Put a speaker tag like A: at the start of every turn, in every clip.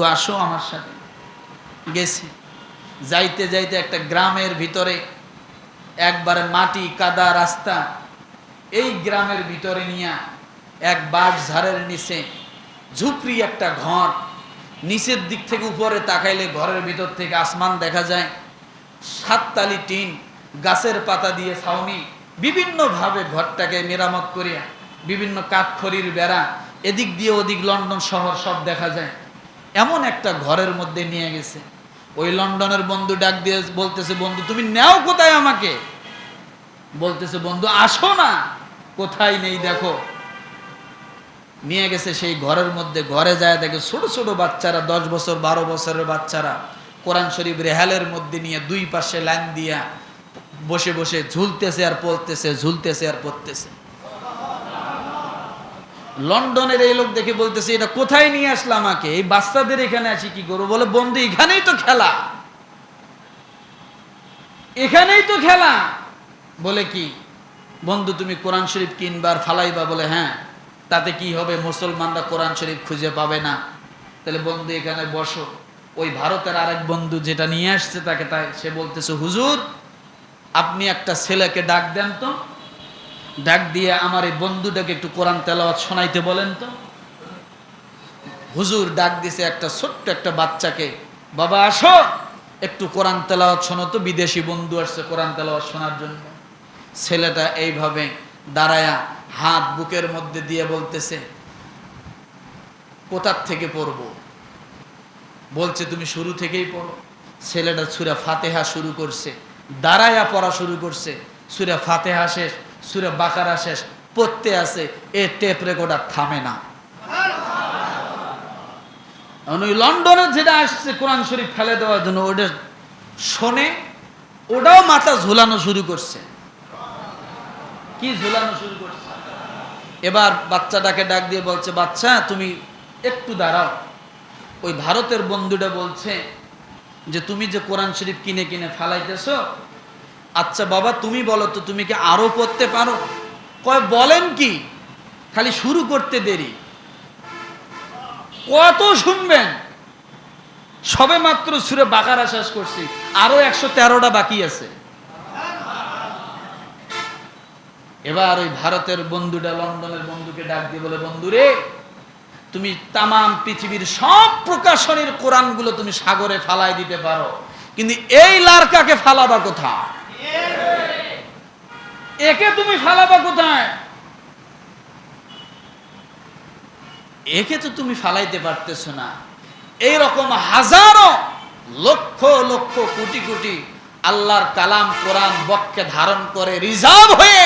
A: বন্ধু আসো আমার সাথে। গেছি। যাইতে যাইতে একটা গ্রামের ভিতরে একবারে মাটি কাদা রাস্তা, এই গ্রামের ভিতরে নিয়ে এক বাঁশ ঝাড়ের নিচে ঝুপড়ি একটা ঘর, নিচের দিক থেকে উপরে তাকাইলে ঘরের ভিতর থেকে আসমান দেখা যায়। সাততালি টিন, গাছের পাতা দিয়ে ছাউনি, বিভিন্নভাবে ঘরটাকে মেরামত করিয়া, বিভিন্ন কাঠখড়ির বেড়া, এদিক দিয়ে ওদিক লন্ডন শহর সব দেখা যায়। এমন একটা ঘরের মধ্যে নিয়ে গেছে। ওই লন্ডনের বন্ধু ডাক দিয়ে বলতেছে, বন্ধু, তুমি নেও কোথায় আমাকে? বলতেছে, বন্ধু, আসো না, কোথায় নেই দেখো। নিয়ে গেছে সেই ঘরের মধ্যে, ঘরে যায় দেখে ছোট ছোট বাচ্চারা, দশ বছর, বারো বছরের বাচ্চারা, কোরআন শরীফ রেহালের মধ্যে নিয়ে দুই পাশে লাইন দিয়া বসে বসে ঝুলতেছে আর পড়তেছে, ঝুলতেছে আর পড়তেছে। লন্ডনের এই লোক দেখে বলতেছে, এটা কোথায় নিয়ে আসলাম আমাকে? এই বাচ্চাদের এখানে আসি কি করব? বলে, বন্ধু, এখানেই তো খেলা। এখানেই তো খেলা। বলে কি, বন্ধু, তুমি কোরআন শরীফ কিনবার ফালাইবা? বলে হ্যাঁ। তাতে কি হবে? মুসলমানরা কোরআন শরীফ খুঁজে পাবে না। তাহলে বন্ধু, এখানে বসো। ওই ভারতের আরেক বন্ধু যেটা নিয়ে আসছে তাকে, তাই সে বলতেছে, হুজুর, আপনি একটা ছেলেকে ডাক দেন তো। ডাক দিয়ে আমার এই বন্ধুটাকে একটু কোরআন তেলাওয়াত শোনাইতে বলেন তো। হুজুর ডাক দিছে একটা ছোট্ট একটা বাচ্চাকে, বাবা, আসো, একটু কোরআন তেলাওয়াত শোনো তো, বিদেশি বন্ধু আসছে কোরআন তেলাওয়াত শোনার জন্য। ছেলেটা এইভাবে দাঁড়ায়া হাত বুকের মধ্যে দিয়ে বলতেছে, কোথার থেকে পড়ব? বলছে, তুমি শুরু থেকেই পড়ো। ছেলেটা সুরা ফাতেহা শুরু করছে, দাঁড়ায়া পড়া শুরু করছে, সুরা ফাতেহা শেষ। সুরা বাকারা শেষ, পড়তে আছে, এ টেপ রেকর্ডার থামে না। লন্ডনে যেটা আসছে, কোরআন শরীফ ফেলে দেওয়ার জন্য, ওটা শোনে, ওটাও মাথা ঝুলানো শুরু করছে। কি ঝুলানো শুরু করছে? এবার বাচ্চাটাকে ডাক দিয়ে বলছে, বাচ্চা, তুমি একটু দাঁড়াও। ওই ভারতের বন্ধুটা বলছে যে, তুমি যে কোরআন শরীফ কিনে কিনে ফালাইতেছ আচ্ছা বাবা, তুমি বলো তো, তুমি কি আরও পড়তে পারো? কয়, বলেন কি? খালি শুরু করতে দেরি। কত শুনবেন? সবে মাত্র সুরে বাকারা শেষ করছি। আরও একশো তেরোটা বাকি আছে। এবার ওই ভারতের বন্ধুটা, লন্ডনের বন্ধুকে ডাক দিয়ে বলে বন্ধু রে তুমি তামাম পৃথিবীর সব প্রকাশনের কোরআনগুলো তুমি সাগরে ফালাই দিতে পারো। কিন্তু এই লারকাকে ফালাবা কোথায়? একে তুমি ফালাবা কোথায়? একে তো তুমি ফালাইতে পারতেছো না। এই রকম হাজারো লক্ষ লক্ষ কোটি কোটি আল্লাহর কালাম, কোরআন বক্ষে ধারণ করে রিজার্ভ হয়ে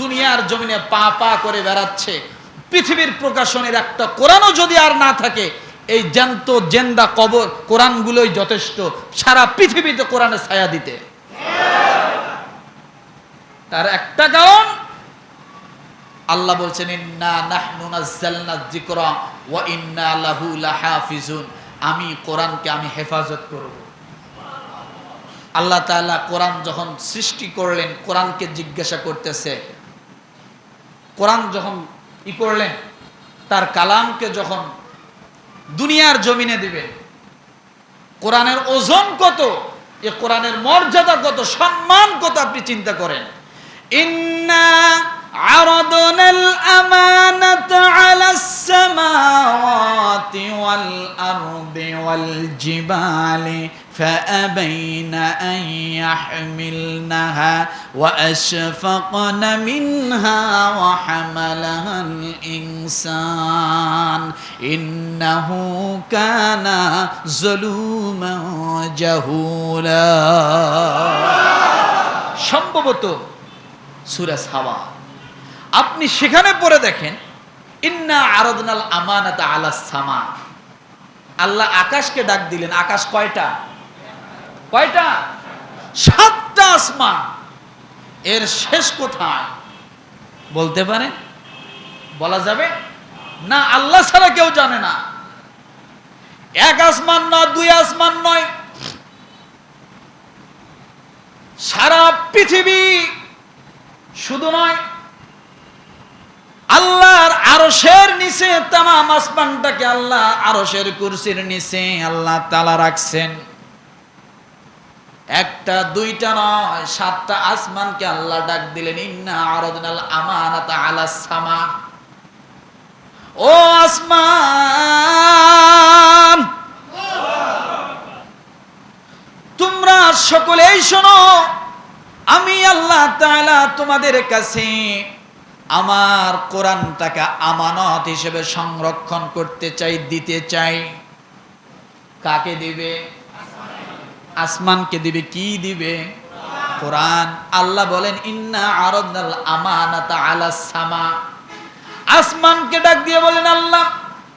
A: দুনিয়ার জমিনে পা পা করে বেড়াচ্ছে। পৃথিবীর প্রকাশনের একটা কোরআনও যদি আর না থাকে, এই জ্যান্ত জেন্দা কবর কোরআনগুলোই যথেষ্ট। সারা পৃথিবীতে কোরআনে ছায়া দিতে। তার একটা কারণ, আল্লাহ বলছেন, ইন্না নাহনু নাযালনা যিকরা ওয়া ইন্না লাহু লাহাফিজুন। আমি কোরআনকে আমি হেফাজত করব। আল্লাহ তাআলা কোরআন যখন সৃষ্টি করলেন, কোরআনকে জিজ্ঞাসা করতেছে। কোরআন যখন ই করলেন, তার কালামকে যখন দুনিয়ার জমিনে দিবেন, কোরআনের ওজন কত, এ কোরআনের মর্যাদা কত, সম্মান কত আপনি চিন্তা করেন। إنا عرضنا الأمانة على السماوات والأرض والجبال فأبين أن يحملنها وأشفقن منها وحملها الإنسان إنه كان ظلوما جهولا সম্ভবত সুরাস হাওয়া আপনি সেখানে পড়ে দেখেন, ইন্না আরদনাল আমানাত আলা সামা। আল্লাহ আকাশকে ডাক দিলেন, আকাশ কয়টা? কয়টা? সাতটা আসমান। এর শেষ কোথায়? বলতে পারে? বলা যাবে? না, আল্লাহ ছাড়া কেউ জানে না। এক আসমান নয়, দুই আসমান নয়। সারা পৃথিবী শুধু নয়, আল্লাহর আরশের নিচে তামাম আসমানটাকে আল্লাহ আরশের কুরসির নিচে আল্লাহ তালা রাখছেন। একটা, দুইটা নয়, সাতটা আসমানকে আল্লাহ ডাক দিলেন, ইন্না আরাদনাল আমানাতা আলা সামা। ও আসমান! তোমরা সকলেই শোনো আল্লাহ তাআলা তোমাদের কাছে আমার কোরআনটাকে আমানত হিসেবে সংরক্ষণ করতে চাই, দিতে চাই। কাকে দিবে? আসমানকে দিবে। কি দিবে? কোরআন। আল্লাহ বলেন, ইন্না আরাদনাল আমানাতা আলা সামা। আসমানকে ডাক দিয়ে বলেন, আল্লাহ,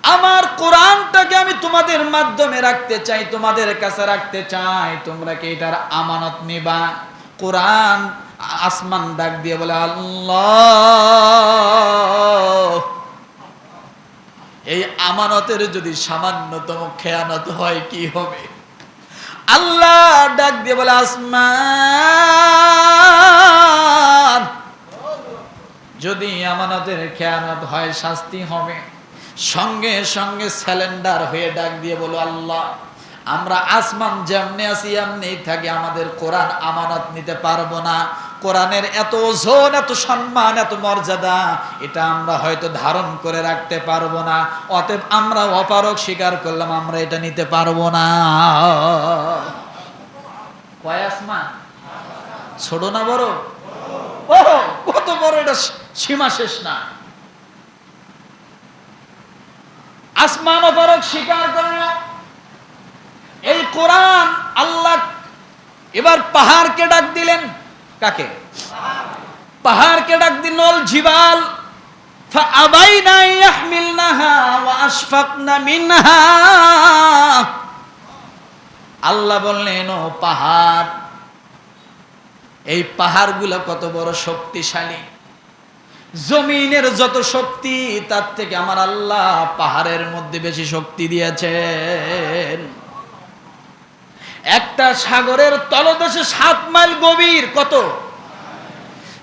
A: আমার কোরআনটাকে আমি তোমাদের মাধ্যমে রাখতে চাই, তোমাদের কাছে রাখতে চাই। তোমরা কি এটার আমানত নিবা? কোরআন আসমান ডাক দিয়ে বলে, আল্লাহ! এই আমানতের যদি সামান্যতম খেয়ানত হয়, কি হবে? আল্লাহ ডাক দিয়ে বলে, আসমান! যদি আমানতের খেয়ানত হয়, শাস্তি হবে। সঙ্গে সঙ্গে স্যালেন্ডার হয়ে ডাক দিয়ে বলো, আল্লাহ, আমরা আসমান যেমনি আছি এমনি থাকি। আমাদের কোরআন আমানত নিতে পারব না। কোরআনের এত ওজন, এত সম্মান, এত মর্যাদা, এটা আমরা হয়তো ধারণ করে রাখতে পারব না। অতএব আমরা অপারক স্বীকার করলাম, আমরা এটা নিতে পারব না। ছোট না বড়? কত বড়, এটা সীমা শেষ না। আসমান অপারক স্বীকার করল এই কোরআন আল্লাহ এবার পাহাড়কে ডাক দিলেন। কাকে পাহাড়কে ডাক দিল জিবাল فأبينا يحملنها وأشفقن منها আল্লাহ বললেন ও পাহাড় এই পাহাড়গুলো কত বড় শক্তিশালী জমিনের যত শক্তি তার থেকে আমার আল্লাহ পাহাড়ের মধ্যে বেশি শক্তি দিয়েছেন একটা সাগরের তলদেশে সাত মাইল গভীর, কত?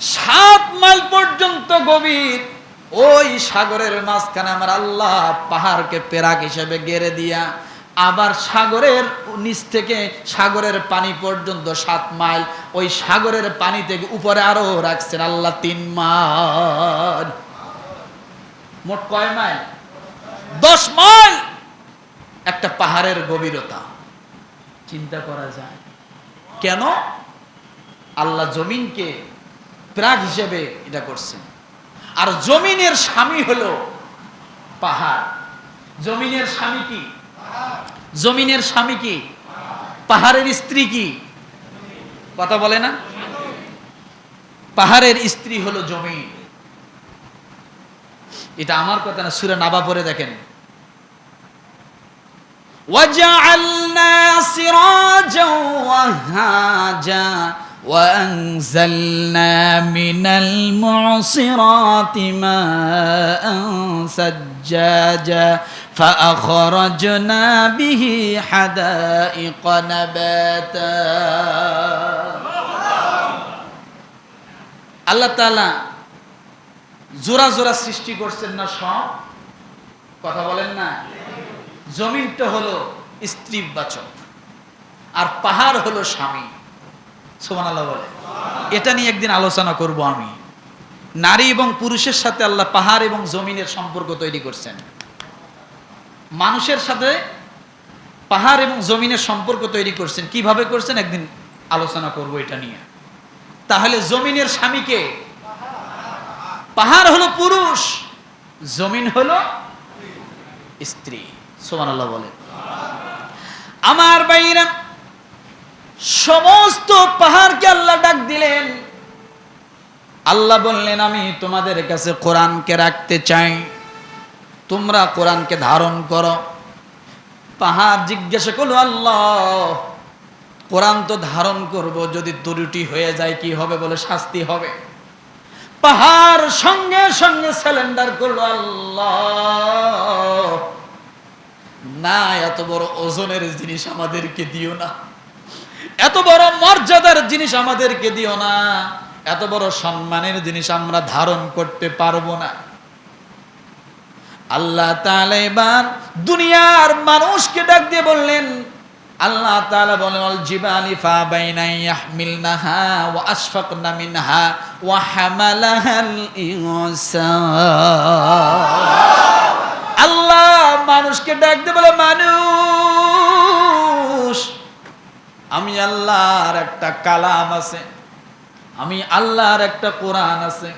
A: সাত মাইল পর্যন্ত গভীর। ওই সাগরের মাঝখানে আমার আল্লাহ পাহাড়কে পেরাক হিসেবে গেড়ে দিয়া আবার সাগরের নিচ থেকে সাগরের পানি পর্যন্ত সাত মাইল, ওই সাগরের পানি থেকে উপরে আরও রাখছেন আল্লাহ তিন মাইল। মোট কয় মাইল? দশ মাইল! একটা পাহাড়ের গভীরতা। চিন্তা করা যায়। কেন? আল্লাহ জমিনকে প্রাগ হিসেবে এটা করছেন। আর জমিনের স্বামী হলো পাহাড়। জমিনের স্বামী কি? জমিনের স্বামী কি? পাহাড়ের স্ত্রী কি? কথা বলে না? পাহাড়ের স্ত্রী হলো জমিন। এটা আমার কথা না, সুরে নাবা পরে দেখেন। وجعلنا سراجا وهاجا وأنزلنا من المعصرات ماء سجاجا فأخرجنا به حدائق نباتا আল্লাহ তাআলা জোড়া জোড়া সৃষ্টি করছেন না সব কথা বলেন না জমিনটা হলো স্ত্রীবাচক আর পাহাড় হলো স্বামী। সোমান আল্লাহ বলে। এটা নিয়ে একদিন আলোচনা করব আমি। নারী এবং পুরুষের সাথে আল্লাহ পাহাড় এবং জমিনের সম্পর্ক তৈরি করছেন। মানুষের সাথে পাহাড় এবং জমিনের সম্পর্ক তৈরি করছেন। কীভাবে করছেন? একদিন আলোচনা করব এটা নিয়ে। তাহলে জমিনের স্বামীকে পাহাড় হলো পুরুষ, জমিন হলো স্ত্রী। সোমান আল্লাহ আমার বাইরা সমস্ত পাহাড়কে আল্লাহ ডাক দিলেন। আল্লাহ বললেন, আমি তোমাদের কাছে কোরআনকে রাখতে চাই। তোমরা কোরআনকে ধারণ করো। পাহাড় জিজ্ঞাসা করল, আল্লাহ, কোরআন তো ধারণ করব, যদি ত্রুটি হয়ে যায় কি হবে বলে শাস্তি হবে? পাহাড় সঙ্গে সঙ্গে সিলিন্ডার করল, আল্লাহ না, এত বড় ওজনের জিনিস আমাদেরকে দিও না। এত বড় মর্যাদার জিনিস আমাদেরকে দিও না। এত বড় সম্মানের জিনিস আমরা ধারণ করতে পারব না। আল্লাহ তাআলা এবার দুনিয়ার মানুষকে ডাক দিয়ে বললেন, আল্লাহ তাআলা বলেন আল জিবালি ফা বাইনা ইয়াহমিলনাহা ওয়া আশফাকনা মিনহা ওয়া হামালাহাল ইনসান। আল্লাহ মানুষকে ডাক দিয়ে বলে, মানুষ, আমি আল্লাহর একটা কালাম আছে, আমি আল্লাহর একটা কোরআন আছে।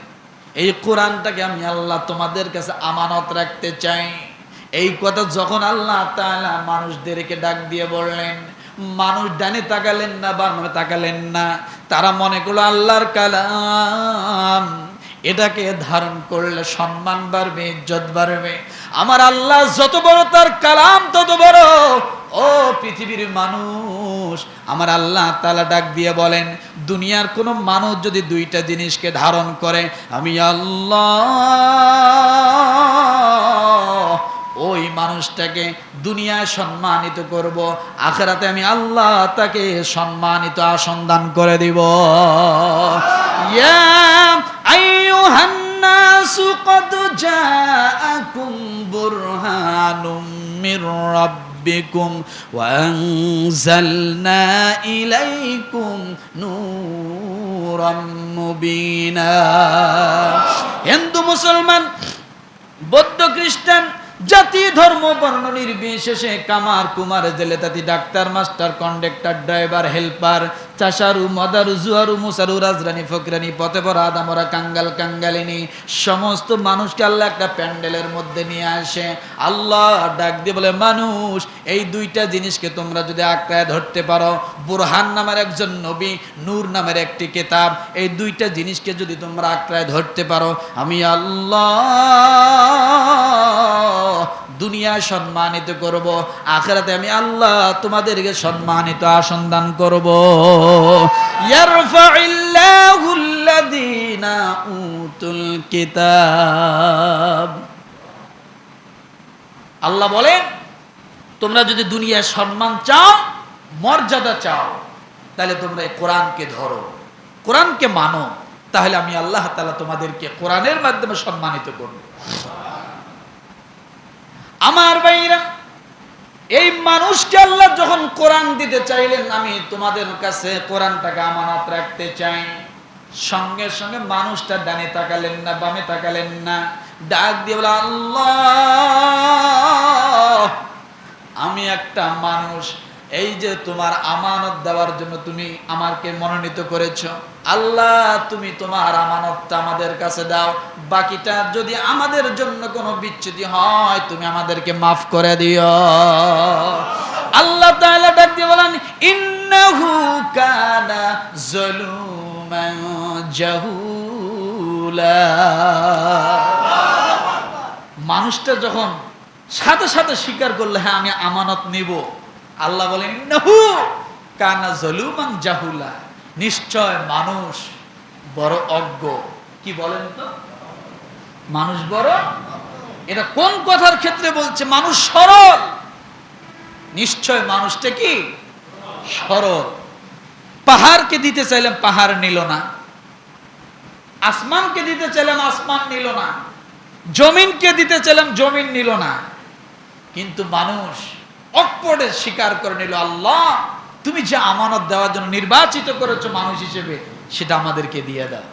A: এই কোরআনটাকে আমি আল্লাহ তোমাদের কাছে আমানত রাখতে চাই। এই কথা যখন আল্লাহ তাআলা মানুষদেরকে ডাক দিয়ে বললেন, মানুষ ডানে তাকালেন না, বামে তাকালেন না, তারা মনে করল, আল্লাহর কালাম। এটাকে ধারণ করলে সম্মান বাড়বে, ইজ্জত বাড়বে। আমার আল্লাহ যত বড় তার কালাম, তত বড়। ও পৃথিবীর মানুষ, আমার আল্লাহ তালা ডাক দিয়ে বলেন, দুনিয়ার কোনো মানুষ যদি দুইটা জিনিসকে ধারণ করে, আমি আল্লাহ ওই মানুষটাকে দুনিয়ায় সম্মানিত করব, আখেরাতে আমি আল্লাহ তাকে সম্মানিত আসন দান করে দিব। রাব্বিকুম ওয়া আনজালনা ইলাইকুম নূরাম হিন্দু মুসলমান, বৌদ্ধ খ্রিস্টান জাতি, ধর্ম, বর্ণ নির্বিশেষে কামার কুমার, জেলে তাতি, doctor, master, conductor, driver, helper, চাষারু, মদারু, জুয়ারু, মুসারু, রাজরানী, ফকরানি, পথে পড়া, আদামরা, কাঙ্গাল, কাঙ্গালিনী, সমস্ত মানুষকে আল্লাহ একটা প্যান্ডেলের মধ্যে নিয়ে আসে। আল্লাহ ডাক দিয়ে বলে, মানুষ, এই দুইটা জিনিসকে তোমরা যদি আঁকড়ায় ধরতে পারো, বুরহান নামের একজন নবী, নূর নামের একটি কেতাব, এই দুইটা জিনিসকে যদি তোমরা আঁকড়ায় ধরতে পারো, আমি আল্লাহ দুনিয়া সম্মানিত করব, আখেরাতে আমি আল্লাহ তোমাদেরকে সম্মানিত আসন দান করব। উতুল কিতাব। আল্লাহ বলেন, তোমরা যদি দুনিয়ায় সম্মান চাও, মর্যাদা চাও, তাহলে তোমরা এই কোরআনকে ধরো। কোরআনকে মানো, তাহলে আমি আল্লাহ তাআলা তোমাদেরকে কোরআনের মাধ্যমে সম্মানিত করব। আমার ভাইরা, এই মানুষকে আল্লাহ যখন কোরআন দিতে চাইলেন, আমি তোমাদের কাছে কোরআনটাকে আমানত রাখতে চাই। সঙ্গে সঙ্গে মানুষটা ডানে তাকালেন না, বামে তাকালেন না। ডাক দিয়ে বলে, আল্লাহ, আমি একটা মানুষ এই যে তোমার আমানত দেওয়ার জন্য তুমি আমাকে মনোনীত করেছ, আল্লাহ তুমি তোমার আমানতটা আমাদের কাছে দাও। বাকিটা যদি আমাদের জন্য কোনো বিচ্ছুতি হয়, তুমি আমাদেরকে মাফ করে দিও। আল্লাহ ডাক দিয়ে বলেন, ইন্নাহু কানা যালুমান জাহুলা। মানুষটা যখন সাথে সাথে স্বীকার করলে হ্যাঁ আমি আমানত নিব। আল্লাহ বলেন নহু কানা জলুমান জাহুলা। নিশ্চয় মানুষ বড় অজ্ঞ। কি বলেন তো? মানুষ বড় এটা কোন কথার ক্ষেত্রে বলছে? মানুষ সরল। নিশ্চয় মানুষটা কি? সরল। পাহাড়কে দিতে চাইলাম, পাহাড় নিল না। আসমানকে দিতে চাইলাম, আসমান নিল না। জমিনকে দিতে চাইলাম, জমিন নিল না। কিন্তু মানুষ অকপটে স্বীকার করে নিল, আল্লাহ, তুমি যে আমানত দেওয়ার জন্য নির্বাচিত করেছ মানুষ হিসেবে, সেটা আমাদেরকে দিয়ে দাও।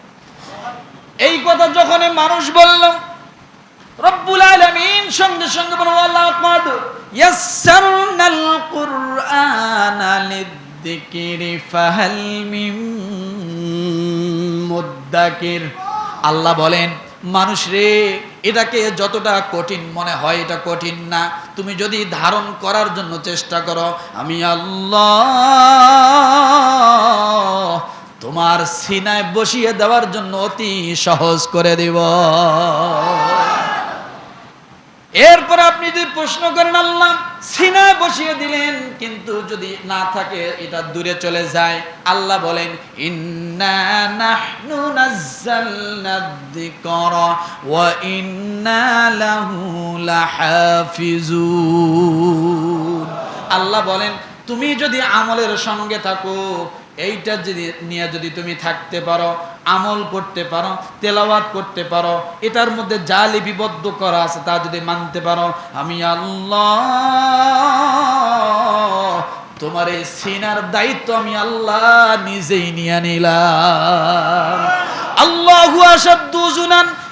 A: এই কথা যখন মানুষ বলল, রব্বুল আলামিন সঙ্গে সঙ্গে বলল, আল্লাহ ইয়াসসারনাল কুরআনা লিদ্দিকরি, ফাহাল মিন মুদ্দাকির। আল্লাহ বলেন মানুষ রে, এটাকে যতটা কঠিন মনে হয় এটা কঠিন না। তুমি যদি ধারণ করার জন্য চেষ্টা করো, আমি আল্লাহ তোমার সিনায় বসিয়ে দেওয়ার জন্য অতি সহজ করে দিব। এরপর আপনি যদি প্রশ্ন করেন, আল্লাহ সিনায় বসিয়ে দিলেন, কিন্তু যদি না থাকে, এটা দূরে চলে যায়। আল্লাহ বলেন আল্লাহ বলেন, তুমি যদি আমলের সঙ্গে থাকো এইটা যদি নিয়ে যদি তুমি থাকতে পারো, আমল করতে পারো, তেলাওয়াত করতে পারো, এটার মধ্যে যা লিপিবদ্ধ করা আছে, তা যদি মানতে পারো, আমি আল্লাহ, তোমার এই সিনার দায়িত্ব আমি আল্লাহ নিজেই নিয়ে নিলাম। আল্লাহ আল্লাহু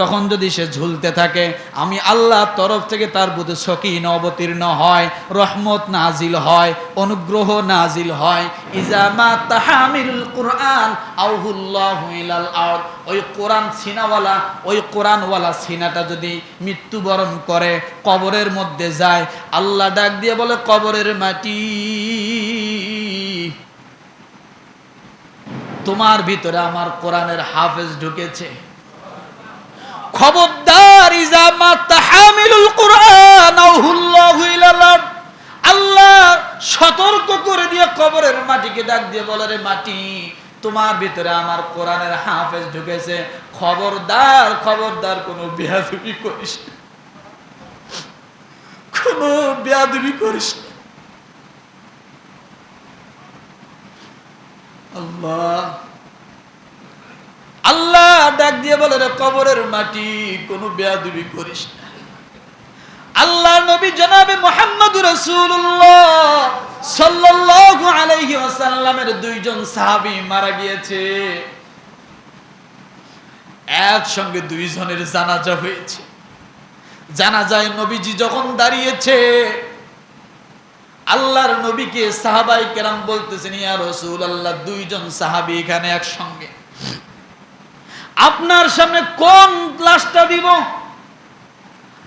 A: তখন যদি সে ঝুলতে থাকে, আমি আল্লাহ তরফ থেকে তার বুধ সকিন অবতীর্ণ হয়, রহমত নাজিল হয়, অনুগ্রহ নাজিল হয়। ইজামা তাহামিলুল কোরআন আরদ ওই কোরআন সিনাওয়ালা, ওই কোরআনওয়ালা সিনাটা যদি মৃত্যুবরণ করে, কবরের মধ্যে যায়, আল্লাহ ডাক দিয়ে বলে, কবরের মাটি, তোমার ভিতরে আমার কোরআনের হাফেজ ঢুকেছে। খবরদার ইজামা তাহামিলুল কোরআন আউহুল্লাহু ইলাল আরদ। আল্লাহ সতর্ক করে দিয়ে কবরের মাটিকে ডাক দিয়ে বলে মাটি, তোমার ভিতরে আমার কোরআনের হাফেজ ঢুকেছে। খবরদার খবরদার, কোনো বেয়াদবি করিস। কোনো বেয়াদবি করিস আল্লাহ আল্লাহ ডাক দিয়ে বলে, রে কবরের মাটি, কোনো বেয়াদবি করিস না। আল্লাহ নবী জনাবে মোহাম্মদ রসুল্লাহ সাল্লাল্লাহু আলাইহি ওয়াসাল্লামের দুইজন সাহাবী মারা গিয়েছে। একসঙ্গে দুইজনের জানাজা হয়েছে। জানাজায় নবীজি যখন দাঁড়িয়েছে, আল্লাহর নবীকে সাহাবাই কেরাম বলতেছেন, ইয়া রসুল আল্লাহ দুইজন সাহাবী এখানে একসঙ্গে। আপনার সামনে কোন লাশটা দিব?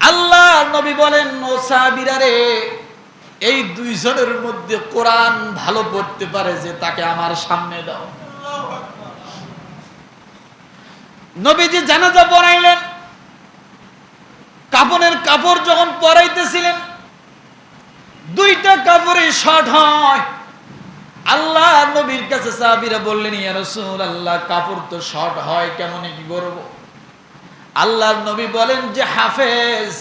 A: আল্লাহ নবী বলেন, ও সাহাবীরা এই দুইজনের মধ্যে কোরআন ভালো পড়তে পারে যে তাকে আমার সামনে দাও। নবীজি জানাজা পড়াইলেন। কাপনের কাপড় যখন পরাইতেছিলেন, দুইটা কাপড়ে শর্ট হয়। আল্লাহ নবীর কাছে সাহাবীরা বললেন, ইয়া রাসূল আল্লাহ কাপড় তো শর্ট হয়, কেমন কি করব আল্লাহর নবী বলেন যে, হাফেজ,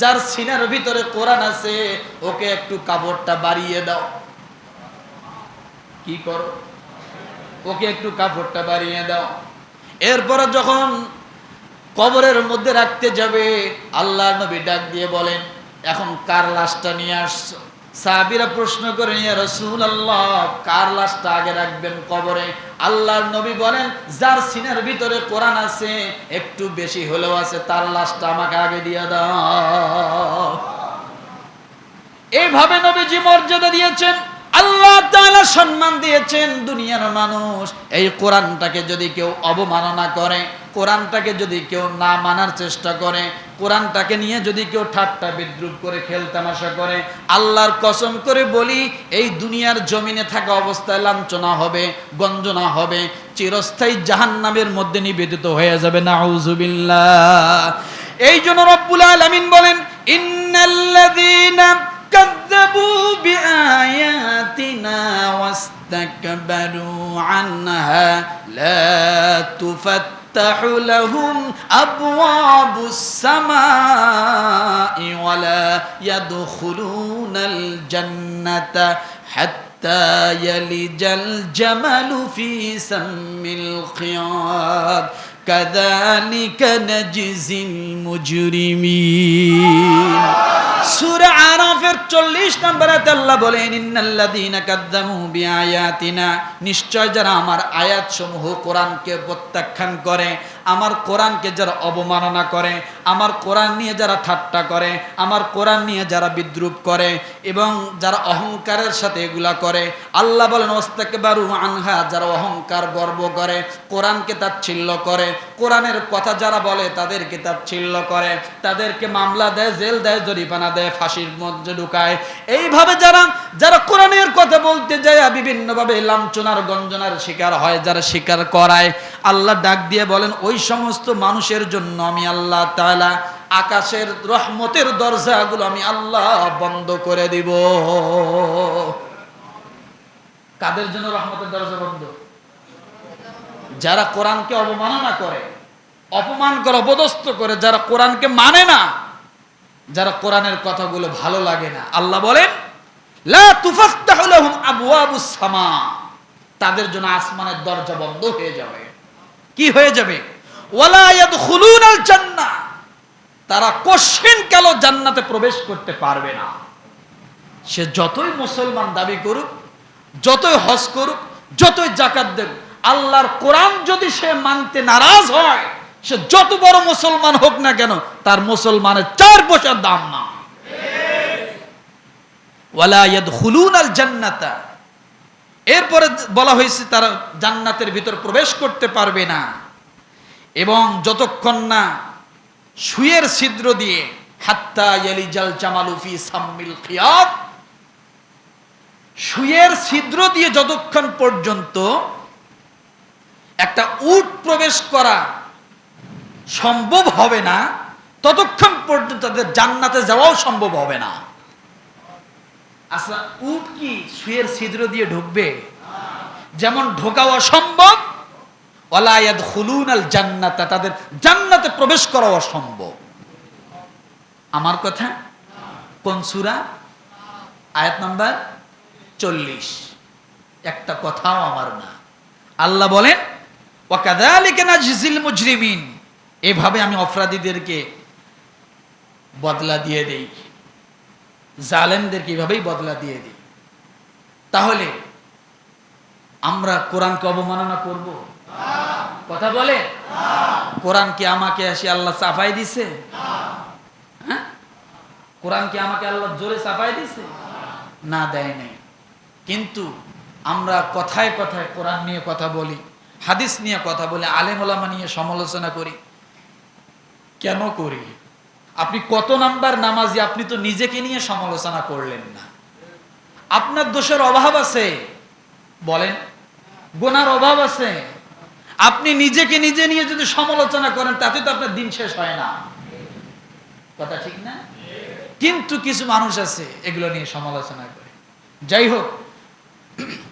A: যার সিনার ভিতরে কোরআন আছে, ওকে একটু কাপড়টা বাড়িয়ে দাও। কি করো? ওকে একটু কাপড়টা বাড়িয়ে দাও। এরপরে যখন কবরের মধ্যে রাখতে যাবে আল্লাহ নবী ডাক দিয়ে বলেন, এখন কার লাশটা নিয়ে আসছো? সাহাবিরা প্রশ্ন ইয়া রসুল আল্লাহ কার লাশটা আগে রাখবেন কবরে? আল্লাহর নবী বলেন, যার সিনার ভিতরে কোরআন আছে, একটু বেশি হলেও আছে, তার লাশটা আমাকে আগে দিয়ে দাও। এইভাবে নবীজি মর্যাদা দিয়েছেন, আল্লাহ তাআলা সম্মান দিয়েছেন দুনিয়ার মানুষ। এই কোরআনটাকে যদি কেউ অবমাননা করে কোরআনটাকে যদি কেউ না মানার চেষ্টা করে কোরআনটাকে নিয়ে যদি কেউ ঠাট্টা বিদ্রুপ করে খেলতামাশা করে আল্লাহর কসম করে বলি এই দুনিয়ার জমিনে থাকা অবস্থায় লাঞ্ছনা হবে গঞ্জনা হবে চিরস্থায়ী জাহান্নামের মধ্যে নিবেদিত হয়ে যাবে নাউজুবিল্লাহ এই জন্য রব্বুল আলামিন বলেন ইন্নাল্লাযীনা كذبوا بآياتنا واستكبروا عنها لا تفتح لهم أبواب السماء ولا يدخلون الجنة حتى يلج الجمل في سم الخياط কাদালিকা নাজিজিল মুজরিমিন সূরা আরাফের 40 নম্বর আয়াতে আল্লাহ বলেন ইন্নাল্লাযীনা কাদ্দামু বিআয়াতিনা নিশ্চয় যারা আমার আয়াতসমূহ কোরআনকে প্রত্যাখ্যান করে আমার কোরআনকে যারা অবমাননা করে আমার কোরআন নিয়ে যারা ঠাট্টা করে আমার কোরআন নিয়ে যারা বিদ্রুপ করে এবং যারা অহংকারের সাথে এগুলা করে আল্লাহ বলেন ওস্তাকে বারু আনহা যারা অহংকার গর্ব করে কোরআনকে তাচ্ছিল্য করে কোরআনের কথা যারা বলে তাদেরকে তাচ্ছিল্য করে, তাদেরকে মামলা দেয়, জেল দেয়, জরিমানা দেয়, ফাঁসির মধ্যে ঢুকায়। এইভাবে যারা যারা কোরআনের কথা বলতে যায়, বিভিন্নভাবে লাঞ্ছনার, গঞ্জনার শিকার হয়, যারা শিকার করায়। আল্লাহ ডাক দিয়ে বলেন, ওই সমস্ত মানুষের জন্য আমি আল্লাহ তাআলা আকাশের রহমতের দরজাগুলো আমি আল্লাহ বন্ধ করে দিব। কাদের জন্য রহমতের দরজা বন্ধ? যারা কোরআনকে অবমাননা করে, অপমান করে, অপদস্থ করে, যারা কোরআনকে মানে না, যারা কোরআনের কথাগুলো ভালো লাগে না। আল্লাহ বলেন তাদের জন্য আসমানের দরজা বন্ধ হয়ে যাবে। কি হয়ে যাবে? তারা কোশ্চিন কাল জান্নাতে প্রবেশ করতে পারবে না? সে যতই মুসলমান দাবি করুক, যতই হজ করুক, যতই জাকাত দেব আল্লাহর কোরআন যদি সে মানতে নারাজ হয়, সে যত বড় মুসলমান হোক না কেন, তার মুসলমানের চার পয়সার দাম না। এরপরে বলা হয়েছে, তারা জান্নাতের ভিতর প্রবেশ করতে পারবে না। এবং যতক্ষণ না সুয়ের ছিদ্র দিয়ে, হাত্তা ইয়ালিজাল জামালুফি সাম্মিল খিয়াত সুয়ের ছিদ্র দিয়ে যতক্ষণ পর্যন্ত একটা উট প্রবেশ করা সম্ভব হবে না, ততক্ষণ পর্যন্ত তাদের জান্নাতে যাওয়াও সম্ভব হবে না। আচ্ছা উট কি সুয়ের ছিদ্র দিয়ে ঢুকবে? যেমন ঢোকাও অসম্ভব ওলায়াদ হুলুন আল জান্নাতা তাদের জান্নাতে প্রবেশ করা অসম্ভব। আমার কথা? কোন সুরা? আয়াত নাম্বার চল্লিশ। একটা কথাও আমার না। আল্লাহ বলেন ওয়াকাদালিকা নাজজিল মুজরিমিন। এভাবে আমি অপরাধীদেরকে বদলা দিয়ে দেই। জালেমদেরকে এভাবেই বদলা দিয়ে দিই। তাহলে আমরা কোরআনকে অবমাননা করব? কথা বলে? কোরআন কি আমাকে আসি আল্লাহ চাপাই দিছে? হ্যাঁ? কোরআন কি আমাকে আল্লাহ জোরে চাপাই দিছে? না, দেয় নাই। কিন্তু আমরা কথায় কথায় কোরআন নিয়ে কথা বলি। হাদিস নিয়ে কথা বলে আলেম ওলামা নিয়ে সমালোচনা করি। কেন করি? আপনি কত নাম্বার নামাজি আপনি তো নিজেকে নিয়ে সমালোচনা করলেন না। আপনার দোষের অভাব আছে। বলেন, গোনার অভাব আছে। আপনি নিজেকে নিজে নিয়ে যদি সমালোচনা করেন, তাতে তো আপনার দিন শেষ হয় না। কথা ঠিক না? কিন্তু কিছু মানুষ আছে, এগুলো নিয়ে সমালোচনা করে। যাই হোক,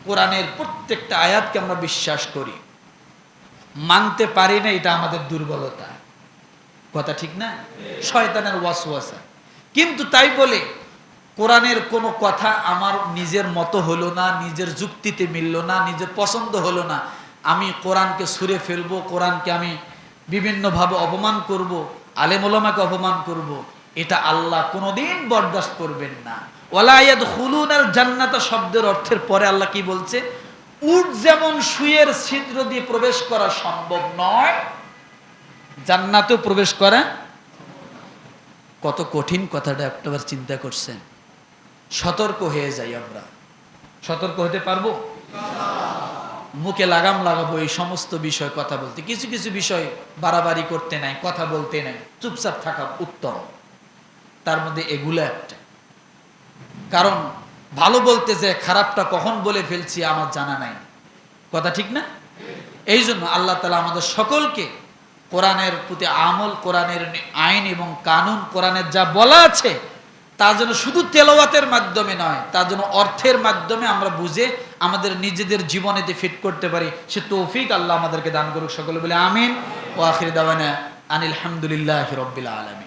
A: কোরআনের প্রত্যেকটা আয়াতকে আমরা বিশ্বাস করি। মানতে পারি না, এটা আমাদের দুর্বলতা। কথা ঠিক না? শয়তানের ওয়াসওয়াসা। কিন্তু তাই বলে, কোরআনের কোনো কথা আমার নিজের মতো হলো না, নিজের যুক্তিতে মিলল না, নিজের পছন্দ হলো না। আমি কোরআনকে সুরে ফেলব, কোরআনকে আমি বিভিন্নভাবে অপমান করব আলেমোলামাকে অপমান করব, এটা আল্লাহ কোনোদিন বরদাস্ত করবেন না। ওলায়াদ হুলুন আর জান্নাতা শব্দের অর্থের পরে আল্লাহ কি বলছে? উট যেমন সুয়ের ছিদ্র দিয়ে প্রবেশ করা সম্ভব নয়, জান্নাতেও প্রবেশ করা কত কঠিন কথাটা একটাবার চিন্তা করছেন। সতর্ক হয়ে যাই আমরা। সতর্ক হতে পারব? মুখে লাগাম লাগাবো, এই সমস্ত বিষয় কথা বলতে। কিছু কিছু বিষয় বাড়াবাড়ি করতে নাই, কথা বলতে নাই। চুপচাপ থাকা উত্তম। তার মধ্যে এগুলো একটা। কারণ ভালো বলতে যে খারাপটা কখন বলে ফেলছি আমার জানা নাই। কথা ঠিক না? এই জন্য আল্লাহ তালা আমাদের সকলকে কোরআনের প্রতি আমল, কোরআনের আইন এবং কানুন, কোরআনের যা বলা আছে, তা যেন শুধু তেলাওয়াতের মাধ্যমে নয়, তা যেন অর্থের মাধ্যমে আমরা বুঝে আমাদের নিজেদের জীবনেতে ফিট করতে পারি, সে তৌফিক আল্লাহ আমাদেরকে দান করুক সকলে বলে আমিন। ও আখির দাওয়ানা আনিল হামদুলিল্লাহ রব্বিল আলমী